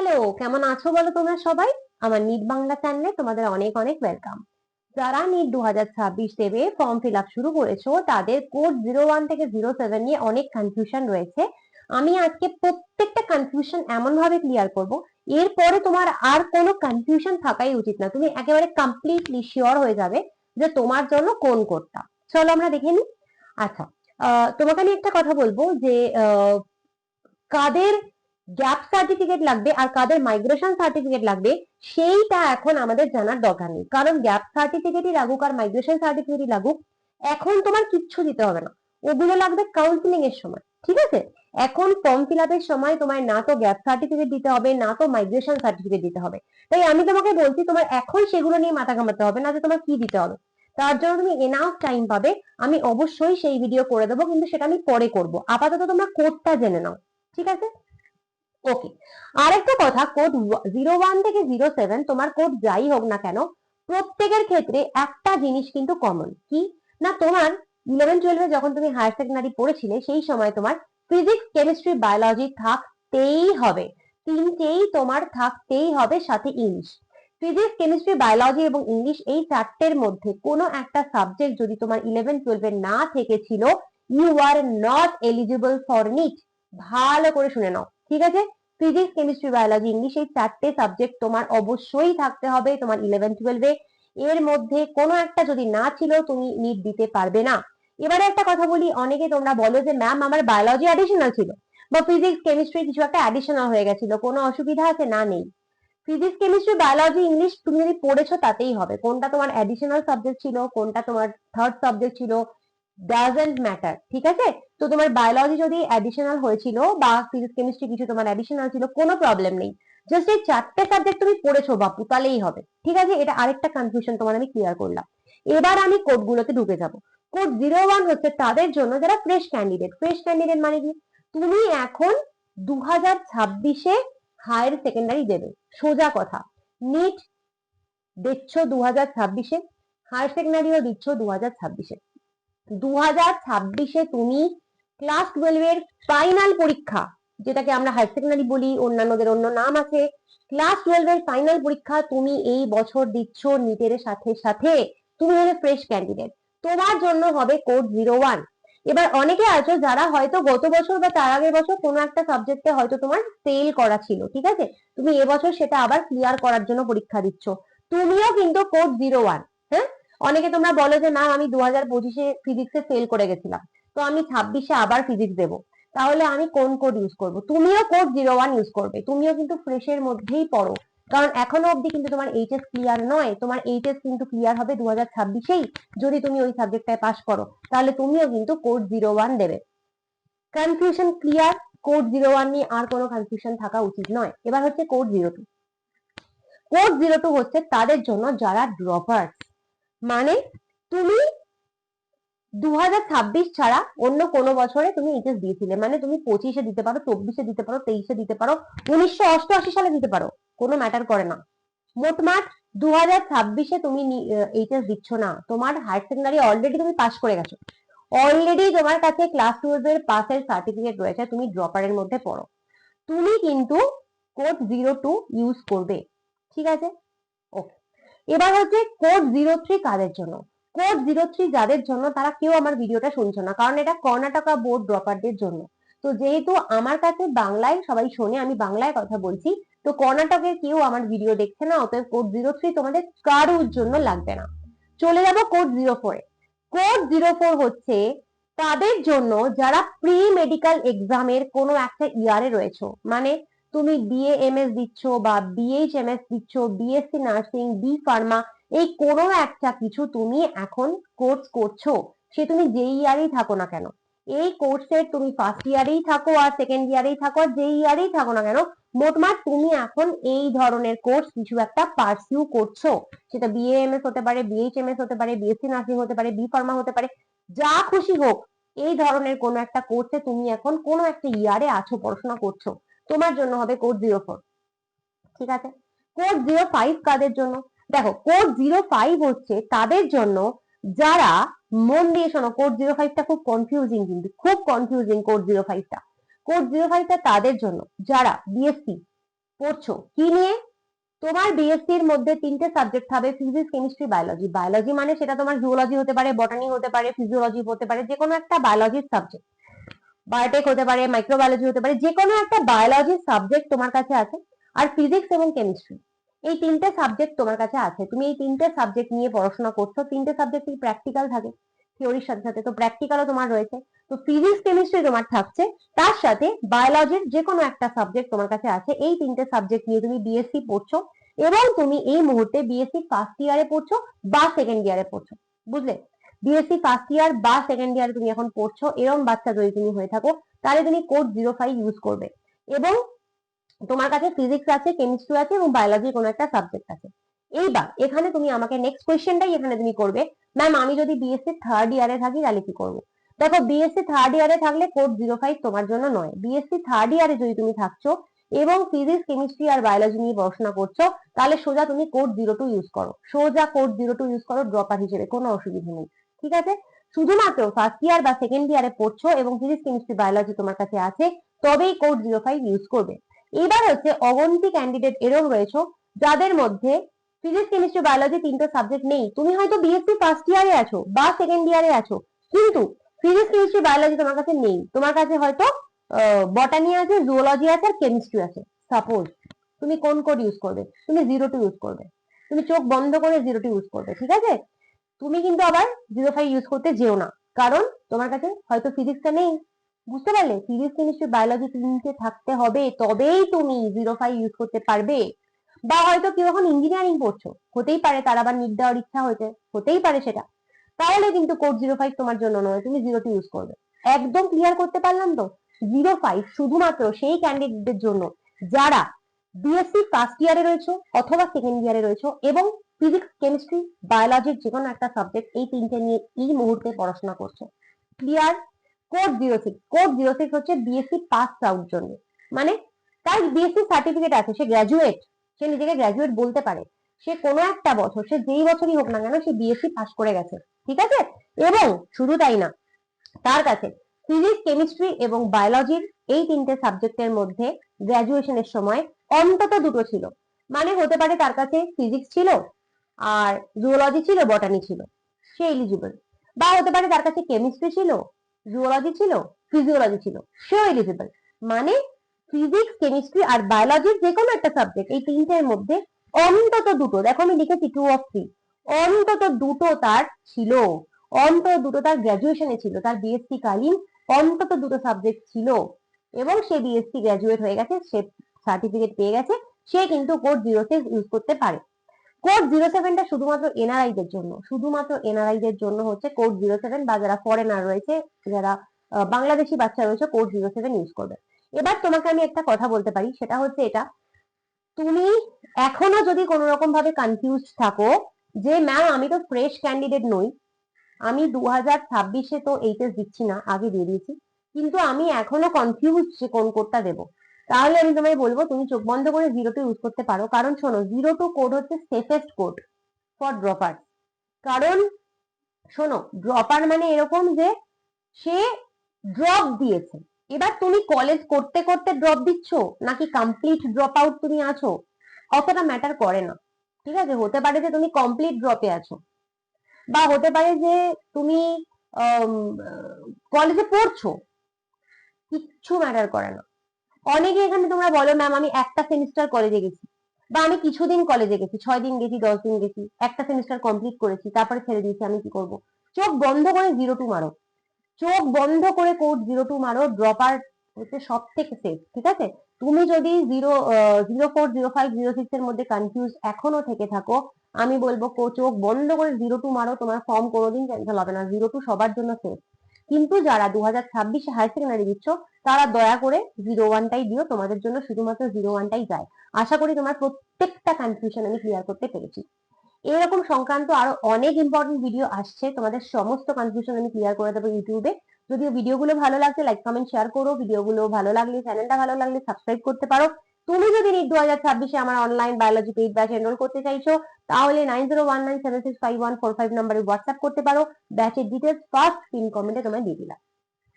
Hello কেমন আছো বলো তোমরা সবাই? আমার নিট বাংলা চ্যানেলে তোমাদের অনেক অনেক ওয়েলকাম যারা নিট দু হাজার ছাব্বিশ দেবে ফর্ম ফিল আপ শুরু করেছ, তাদের কোড জিরো ওয়ান থেকে জিরো সেভেন নিয়ে অনেক কনফিউশন রয়েছে। আমি আজকে প্রত্যেকটা কনফিউশন এমন ভাবে ক্লিয়ার করব, এরপরে তোমার আর কোনো কনফিউশন থাকাই উচিত না। তুমি একেবারে কমপ্লিটলি শিওর হয়ে যাবে যে তোমার জন্য কোন কোডটা চলো আমরা দেখে নিই। আচ্ছা তোমাকে আমি একটা কথা বলব যে কাদের গ্যাপ সার্টিফিকেট লাগবে আর কাদের মাইগ্রেশন সার্টিফিকেট লাগবে, সেইটা এখন আমাদের জানার দরকার নেই। কারণ গ্যাপ সার্টিফিকেটই লাগুক আর মাইগ্রেশন সার্টিফিকেটই লাগুক, এখন তোমার কিচ্ছু দিতে হবে না। ওগুলো লাগবে কাউন্সিলিং এর সময়, ঠিক আছে? এখন ফর্ম ফিল আপের সময় তোমার না তো গ্যাপ সার্টিফিকেট দিতে হবে, না তো মাইগ্রেশন সার্টিফিকেট দিতে হবে। তাই আমি তোমাকে বলছি, তোমার এখন সেগুলো নিয়ে মাথা ঘামাতে হবে, না যে তোমার কি দিতে হবে। তার জন্য তুমি এনাফ টাইম পাবে, আমি অবশ্যই সেই ভিডিও করে দেবো, কিন্তু সেটা আমি পরে করব। আপাতত তোমরা কোডটা জেনে নাও, ঠিক আছে? ওকে আরেকটা কথা কোড জিরো ওয়ান থেকে জিরো সেভেন তোমার কোড যাই হোক না কেন, প্রত্যেকের ক্ষেত্রে একটা জিনিস কিন্তু কমন কি? না, তোমার ইলেভেন টুয়েলভে যখন তুমি হায়ার সেকেন্ডারি পড়েছিলে, সেই সময় তোমার ফিজিক্স কেমিস্ট্রি বায়োলজি থাকতেই হবে। তিনটেই তোমার থাকতেই হবে সাথে ইংলিশ। ফিজিক্স কেমিস্ট্রি বায়োলজি এবং ইংলিশ এই চারটের মধ্যে কোনো একটা সাবজেক্ট যদি তোমার ইলেভেন টুয়েলভে না থেকেছিল you are not eligible for NEET ভালো করে শুনে নাও, ঠিক আছে? ফিজিক্স কেমিস্ট্রি বায়োলজি ইংলিশ এই চারটে সাবজেক্ট তোমার অবশ্যই থাকতে হবে তোমার ইলেভেন টুয়েলভে এর মধ্যে কোনো একটা যদি না ছিল, তুমি নিট দিতে পারবে না। এবারে একটা কথা বলি, অনেকে তোমরা বলো যে ম্যাম আমার বায়োলজি অ্যাডিশনাল ছিল বা ফিজিক্স কেমিস্ট্রি কিছু একটা অ্যাডিশনাল হয়ে গেছিল, কোনো অসুবিধা আছে? না, নেই। ফিজিক্স কেমিস্ট্রি বায়োলজি ইংলিশ তুমি যদি পড়েছো, তাতেই হবে। কোনটা তোমার অ্যাডিশনাল সাবজেক্ট ছিল, কোনটা তোমার থার্ড সাবজেক্ট ছিল ডাজেন্ট ম্যাটার ঠিক আছে? তো তোমার বায়োলজি যদি অ্যাডিশনাল হয়েছিল বা ফিজিক্স কেমিস্ট্রি কিছু তোমার অ্যাডিশনাল ছিল, কোনো প্রবলেম নেই। জাস্ট এই চারটে সাবজেক্ট তুমি পড়েছো বাপু, তাহলেই হবে। ঠিক আছে? এটা আরেকটা কনফিউশন তোমার আমি ক্লিয়ার করলাম। এবার আমি কোডগুলোতে ঢুকে যাব। কোড জিরো ওয়ান হচ্ছে তাদের জন্য যারা ফ্রেশ ক্যান্ডিডেট ফ্রেশ ক্যান্ডিডেট মানে কি? তুমি এখন দু হাজার ছাব্বিশে হায়ার সেকেন্ডারি দেবে। সোজা কথা। নিট দিচ্ছ দু হাজার ছাব্বিশে হায়ার সেকেন্ডারিও দিচ্ছ দু হাজার ছাব্বিশে। দু ছাব্বিশে তুমি ক্লাস টুয়েলভের ফাইনাল পরীক্ষা, যেটাকে আমরা হায়ার সেকেন্ডারি বলি, অন্যান্যদের অন্য নাম আছে ক্লাস টুয়েলভের ফাইনাল পরীক্ষা তুমি এই বছর দিচ্ছ নিটের সাথে সাথে তুমি হলে ফ্রেশ ক্যান্ডিডেট তোমার জন্য হবে কোড জিরো ওয়ান এবার অনেকে আছো যারা হয়তো গত বছর বা তার আগের বছর কোনো একটা সাবজেক্টে হয়তো তোমার ফেল করা ছিল, ঠিক আছে? তুমি এবছর সেটা আবার ক্লিয়ার করার জন্য পরীক্ষা দিচ্ছ। তুমিও কিন্তু কোড জিরো ওয়ান হ্যাঁ? অনেকে তোমরা বলো যে ম্যাম আমি দু হাজার পঁচিশে ফিজিক্সে ফেল করে গেছিলাম। তো আমি ছাব্বিশে আবার ফিজিক্স দেবো। তাহলে আমি কোন কোড ইউজ করব? তুমিও কোড জিরো ওয়ান ইউজ করবে। তুমিও কিন্তু ফ্রেশের মধ্যেই পড়ো। কারণ এখনও অবধি কিন্তু তোমার এইচএস ক্লিয়ার নয়। তোমার এইচএস কিন্তু ক্লিয়ার হবে দু হাজার ছাব্বিশেই। যদি তুমি ওই সাবজেক্টটায় পাশ করো, তাহলে তুমিও কিন্তু কোড জিরো ওয়ান দেবে। Confusion clear code zero one নিয়ে আর কোনো কনফিউশন থাকা উচিত নয়। এবার হচ্ছে code zero two code zero two হচ্ছে তাদের জন্য যারা ড্রপার্স মানে তুমি দুই হাজার ছাব্বিশ ছাড়া অন্য কোনো বছরে তুমি এইচএস দিয়েছিলে। মানে তুমি পঁচিশে দিতে পারো, চব্বিশে দিতে পারো, তেইশে দিতে পারো, উনিশশো অষ্টআশি সালে দিতে পারো। কোনো ম্যাটার করে না। মোটমাট দু হাজার ছাব্বিশে তুমি এইচএস দিচ্ছ না। তোমার হায়ার সেকেন্ডারি অলরেডি তুমি পাস করে গেছো। অলরেডি তোমার কাছে ক্লাস টুয়েলভ এর পাসের সার্টিফিকেট রয়েছে, তুমি ড্রপারের মধ্যে পড়ো। তুমি কিন্তু কোড জিরো টু ইউজ করবে। ঠিক আছে? ওকে এবার হচ্ছে কোড জিরো থ্রি কাদের জন্য? কোড জিরো থ্রি যাদের জন্য তারা কেউ আমার ভিডিওটা শুনছো না, কারণ এটা কর্ণাটকা বোর্ড ড্রপারদের জন্য। তো যেহেতু আমার কাছে বাংলায় সবাই শোনে, আমি বাংলায় কথা বলছি, তো কর্ণাটকের কেউ আমার ভিডিও দেখছে না, অতএব কোড জিরো থ্রি তোমাদের কারোর জন্য লাগবে না। চলে যাব কোড জিরো ফোরে কোড জিরো ফোর হচ্ছে তাদের জন্য যারা প্রি মেডিকেল এক্সামের কোনো একটা ইয়ারে রয়েছে। মানে তুমি বিএ এমএস দিচ্ছ বা বিএইচ এমএস দিচ্ছ বিএসসি নার্সিং বি ফার্মা এই কোনো একটা কিছু তুমি এখন কোর্স করছ, সে তুমি যে ইয়ারেই থাকো না কেন? এই কোর্সের তুমি ফার্স্ট ইয়ারেই থাকো আর সেকেন্ড ইয়ারেই থাকো আর যে ইয়ারেই থাকো না কেন মোটমাট তুমি এখন এই ধরনের কোর্স কিছু একটা পার্সিউ করছ। সেটা বিএএমএস হতে পারে বিএইচএমএস হতে পারে বিএসসি নার্সিং হতে পারে বি ফার্মা হতে পারে, যা খুশি হোক, এই ধরনের কোনো একটা কোর্সে তুমি এখন কোনো একটা ইয়ারে আছো, পড়াশোনা করছ। তোমার জন্য হবে কোড জিরো ফোর ঠিক আছে? কোড জিরো ফাইভ কাদের জন্য? দেখো কোড জিরো ফাইভ হচ্ছে তাদের জন্য যারা মন দিয়ে শোনো কোড জিরো ফাইভটা খুব কনফিউজিং কিন্তু, খুব কনফিউজিং কোড জিরো ফাইভটা কোড জিরো ফাইভটা তাদের জন্য, যারা বিএসসি পড়ছো, কি নিয়ে? তোমার বিএসসি এর মধ্যে তিনটে সাবজেক্ট হবে ফিজিক্স কেমিস্ট্রি বায়োলজি বায়োলজি মানে সেটা তোমার জুওলজি হতে পারে বটানি হতে পারে ফিজিওলজি হতে পারে যে কোনো একটা বায়োলজির সাবজেক্ট বায়োটেক হতে পারে মাইক্রোবায়োলজি হতে পারে যে কোনো একটা বায়োলজির সাবজেক্ট তোমার কাছে আছে, আর ফিজিক্স এবং কেমিস্ট্রি এই তিনটে সাবজেক্ট তোমার কাছে আছে। তুমি এই তিনটে সাবজেক্ট নিয়ে পড়াশোনা করছ, তিনটে সাবজেক্টই প্র্যাকটিক্যাল থাকে থিওরির সাথে সাথে, তো প্র্যাকটিক্যালও তোমার রয়েছে। তো ফিজিক্স কেমিস্ট্রি তোমার থাকছে, তার সাথে বায়োলজির যে কোনো একটা সাবজেক্ট তোমার কাছে আছে, এই তিনটে সাবজেক্ট নিয়ে তুমি বিএসসি পড়ছো, এবং তুমি এই মুহূর্তে বিএসসি ফার্স্ট ইয়ারে পড়ছো, বা সেকেন্ড ইয়ারে পড়ছো, বুঝলে? বিএসসি ফার্স্ট ইয়ার বা সেকেন্ড ইয়ারে তুমি এখন পড়ছো এরকম বাচ্চা যদি তুমি হয়ে থাকো, তাহলে তুমি কোড জিরো ফাইভ ইউজ করবে। এবং তোমার কাছে ফিজিক্স আছে কেমিস্ট্রি আছে এবং বায়োলজির কোনো একটা সাবজেক্ট আছে। এইবার এখানে তুমি আমাকে নেক্সট কোয়েশ্চেনটাই এখানে তুমি করবে। ম্যাম আমি যদি বিএসসি থার্ড ইয়ারে থাকি, তাহলে কি করব? দেখো বিএসসি থার্ড ইয়ারে থাকলে কোড জিরো ফাইভ তোমার জন্য নয়। বিএসসি থার্ড ইয়ারে যদি তুমি থাকছো এবং ফিজিক্স কেমিস্ট্রি আর বায়োলজি নিয়ে পড়াশোনা করছ, তাহলে সোজা তুমি কোড জিরো টু ইউজ করো। সোজা কোড জিরো টু ইউজ করো ড্রপার হিসেবে, কোনো অসুবিধা নেই। ঠিক আছে? শুধুমাত্র ফার্স্ট ইয়ার বা সেকেন্ড ইয়ারে পড়ছো এবং ফিজিক্স কেমিস্ট্রি বায়োলজি তোমার কাছে আছে, তবেই কোড জিরো ফাইভ ইউজ করবে। এবার হচ্ছে অগন্তি ক্যান্ডিডেট এরকম রয়েছে, যাদের মধ্যে ফিজিক্স কেমিস্ট্রি বায়োলজি তিনটে সাবজেক্ট নেই। তুমি হয়তো বিএসসি ফার্স্ট ইয়ারে আছো বা সেকেন্ড ইয়ারে আছো, কিন্তু ফিজিক্স কেমিস্ট্রি বায়োলজি তোমার কাছে নেই। তোমার কাছে হয়তো বটানি আছে জুওলজি আছে আর কেমিস্ট্রি আছে। সাপোজ তুমি কোন কোড ইউজ করবে? তুমি জিরো টু ইউজ করবে। তুমি চোখ বন্ধ করে জিরো টু ইউজ করবে, ঠিক আছে? তুমি কিন্তু আবার জিরো ফাইভ ইউজ করতে যেও না। কারণ তোমার কাছে হয়তো ফিজিক্সটা নেই। বুঝতে পারলে? ফিজিক্স কেমিস্ট্রি বায়োলজি তিনটে থাকতে হবে, তবেই তুমি জিরো ফাইভ ইউজ করতে পারবে। বা হয়তো কেউ এখন ইঞ্জিনিয়ারিং পড়ছো, হতেই পারে তার আবার নিট দেওয়ার ইচ্ছা হয়েছে, হতেই পারে সেটা। তাহলে কিন্তু কোড জিরো ফাইভ তোমার জন্য নয়, তুমি জিরো টু ইউজ করবে। একদম ক্লিয়ার করতে পারলাম তো? জিরো ফাইভ শুধুমাত্র সেই ক্যান্ডিডেটদের জন্য যারা বিএসসি ফার্স্ট ইয়ারে রয়েছে, অথবা সেকেন্ড ইয়ারে রয়েছে, এবং ফিজিক্স কেমিস্ট্রি বায়োলজির যে কোনো একটা সাবজেক্ট এই তিনটে নিয়ে এই মুহূর্তে পড়াশোনা করছ। Clear code zero six code zero six হচ্ছে বিএসসি পাস আউট জন্য। মানে তার বিএসসি সার্টিফিকেট আছে, সে গ্র্যাজুয়েট সে নিজেকে গ্র্যাজুয়েট বলতে পারে। সে কোনো একটা বছর, সে যেই বছরই হোক না কেন, সে বিএসসি পাস করে গেছে। ঠিক আছে? এবং শুধু তাই না, তার কাছে ফিজিক্স কেমিস্ট্রি এবং বায়োলজির এই তিনটে সাবজেক্টের মধ্যে গ্রাজুয়েশনের সময় অন্তত দুটো ছিল। মানে হতে পারে তার কাছে ফিজিক্স ছিল আর জুওলজি ছিল বটানি ছিল, সে এলিজিবল বা হতে পারে তার কাছে কেমিস্ট্রি ছিল জুওলজি ছিল ফিজিওলজি ছিল, সেও এলিজিবল মানে ফিজিক্স কেমিস্ট্রি আর বায়োলজির যে কোনো একটা সাবজেক্ট এই তিনটের মধ্যে অন্তত দুটো, দেখো আমি লিখেছি টু অফ থ্রি অন্তত দুটো তার ছিল, অন্তত দুটো তার গ্র্যাজুয়েশনে ছিল, তার বিএসসি কালীন অন্তত দুটো সাবজেক্ট ছিল, এবং সে বিএসসি গ্র্যাজুয়েট হয়ে গেছে, সে সার্টিফিকেট পেয়ে গেছে, সে কিন্তু কোড জিরো সিক্স ইউজ করতে পারে। কোড জিরো সেভেনটা শুধুমাত্র এনআরআই দের জন্য, শুধুমাত্র এনআরআই দের জন্য হচ্ছে কোড জিরো সেভেন বা যারা ফরেনার রয়েছে, যারা বাংলাদেশি বাচ্চা রয়েছে কোড জিরো সেভেন ইউজ করবে। এবার তোমাকে আমি একটা কথা বলতে পারি, সেটা হচ্ছে এটা, তুমি এখনও যদি কোনো রকম ভাবে কনফিউজ থাকো যে ম্যাম আমি তো ফ্রেশ ক্যান্ডিডেট নই, আমি দু হাজার ছাব্বিশে তো এইচএস দিচ্ছি না, আগে দিয়ে দিয়েছি, কিন্তু আমি এখনও কনফিউজ যে কোন কোডটা দেবো। তাহলে আমি তোমায় বলব, তুমি চোখ বন্ধ করে জিরো টু ইউজ করতে পারো। কারণ শোনো জিরো টু কোড হচ্ছে সেফেস্ট কোড ফর ড্রপার কারণ শোনো ড্রপার মানে এরকম যে সে ড্রপ দিয়েছে। এবার তুমি কলেজ করতে করতে ড্রপ দিচ্ছ, নাকি কমপ্লিট ড্রপ আউট তুমি আছো? অতটা ম্যাটার করে না। ঠিক আছে? হতে পারে যে তুমি কমপ্লিট ড্রপে আছো। বা হতে পারে যে তুমি কলেজে পড়ছো। কিচ্ছু ম্যাটার করে না। অনেকে এখানে তোমরা বলো ম্যাম আমি একটা সেমিস্টার কলেজে গেছি বা আমি কিছুদিন কলেজে গেছি, ছয় দিন গেছি, দশ দিন গেছি, একটা সেমিস্টার কমপ্লিট করেছি, তারপরে ছেড়ে দিয়েছি, আমি কি করব? চোখ বন্ধ করে জিরো টু মারো। চোখ বন্ধ করে কোড জিরো টু মারো ড্রপার হচ্ছে সব থেকে সেফ ঠিক আছে? তুমি যদি zero zero four zero five zero six এর মধ্যে কনফিউজ এখনও থেকে থাকো, আমি বলব চোখ বন্ধ করে জিরো টু মারো, তোমার ফর্ম কোনোদিন ক্যান্সেল হবে না। জিরো টু সবার জন্য সেফ কিন্তু যারা দু হাজার ছাব্বিশে হায়ার সেকেন্ডারি দিচ্ছ, তারা দয়া করে জিরো ওয়ানটাই দিও। তোমাদের জন্য শুধুমাত্র জিরো ওয়ানটাই যায়। আশা করি তোমার প্রত্যেকটা কনফিউশন আমি ক্লিয়ার করতে পেরেছি। এরকম সংক্রান্ত আরও অনেক ইম্পর্টেন্ট ভিডিও আসছে। তোমাদের সমস্ত কনফিউশন আমি ক্লিয়ার করে দেবো ইউটিউবে যদিও ভিডিওগুলো ভালো লাগছে লাইক কমেন্ট শেয়ার করো। ভিডিওগুলো ভালো লাগলে চ্যানেলটা ভালো লাগলে সাবস্ক্রাইব করতে পারো। তুমি যদি নিট দু হাজার ছাব্বিশে আমার online biology paid batch enroll করতে চাইছো, তাহলে nine zero one nine seven six five one four five নাম্বারে হোয়াটসঅ্যাপ করতে পারো। ব্যাচের ডিটেলস ফার্স্ট পিন কমেন্টে তোমায় দিয়ে দিলাম।